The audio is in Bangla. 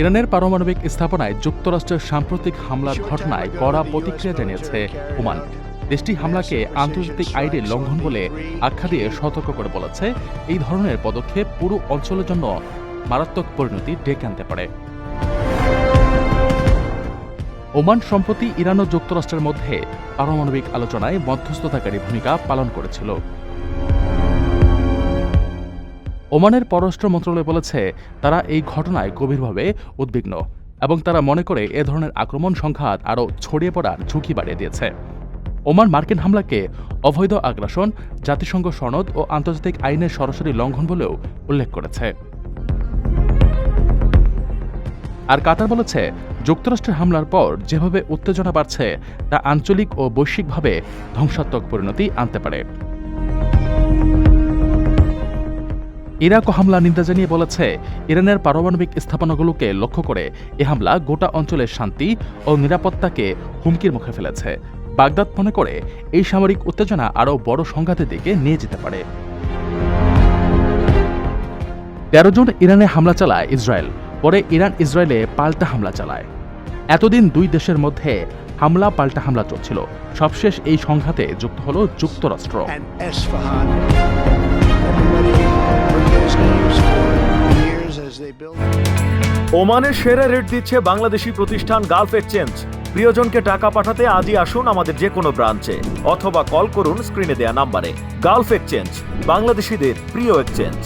ইরানের পারমাণবিক স্থাপনায় যুক্তরাষ্ট্রের সাম্প্রতিক হামলার ঘটনায় কড়া প্রতিক্রিয়া জানিয়েছে ওমান। দেশটি হামলাকে আন্তর্জাতিক আইনের লঙ্ঘন বলে আখ্যা দিয়ে সতর্ক করে বলেছে। এই ধরনের পদক্ষেপ পুরো অঞ্চলের জন্য মারাত্মক পরিণতি ডেকে আনতে পারে। ওমান সম্প্রতি ইরান ও যুক্তরাষ্ট্রের মধ্যে পারমাণবিক আলোচনায় মধ্যস্থতাকারী ভূমিকা পালন করেছিল। ওমানের পররাষ্ট্র মন্ত্রণালয় বলেছে, তারা এই ঘটনায় গভীরভাবে উদ্বিগ্ন এবং তারা মনে করে এ ধরনের আক্রমণ সংঘাত আরও ছড়িয়ে পড়ার ঝুঁকি বাড়িয়ে দিয়েছে। ওমান মার্কিন হামলাকে অবৈধ আগ্রাসন, জাতিসংঘ সনদ ও আন্তর্জাতিক আইনের সরাসরি লঙ্ঘন বলেও উল্লেখ করেছে। আর কাতার বলেছে, যুক্তরাষ্ট্রের হামলার পর যেভাবে উত্তেজনা বাড়ছে, তা আঞ্চলিক ও বৈশ্বিকভাবে ধ্বংসাত্মক পরিণতি আনতে পারে। ইরাক হামলা নিন্দা জানিয়ে বলেছে, ইরানের পারমাণবিক স্থাপনাগুলোকে লক্ষ্য করে এ হামলা গোটা অঞ্চলের শান্তি ও নিরাপত্তাকে হুমকির মুখে ফেলেছে। বাগদাদ মনে করে এই সামরিক উত্তেজনা আরও বড় সংঘাতের দিকে নিয়ে যেতে পারে। তেরো জন ইরানে হামলা চালায় ইসরায়েল, পরে ইরান ইসরায়েলে পাল্টা হামলা চালায়। এতদিন দুই দেশের মধ্যে হামলা পাল্টা হামলা চলছিল। সবশেষ এই সংঘাতে যুক্ত হল যুক্তরাষ্ট্র. ওমানের সেরা রেট দিচ্ছে বাংলাদেশি প্রতিষ্ঠান গালফ এক্সচেঞ্জ। প্রিয়জনকে টাকা পাঠাতে আজই আসুন আমাদের যে কোনো ব্রাঞ্চে অথবা কল করুন স্ক্রিনে দেয়া নাম্বারে। গালফ এক্সচেঞ্জ বাংলাদেশিদের প্রিয় এক্সচেঞ্জ।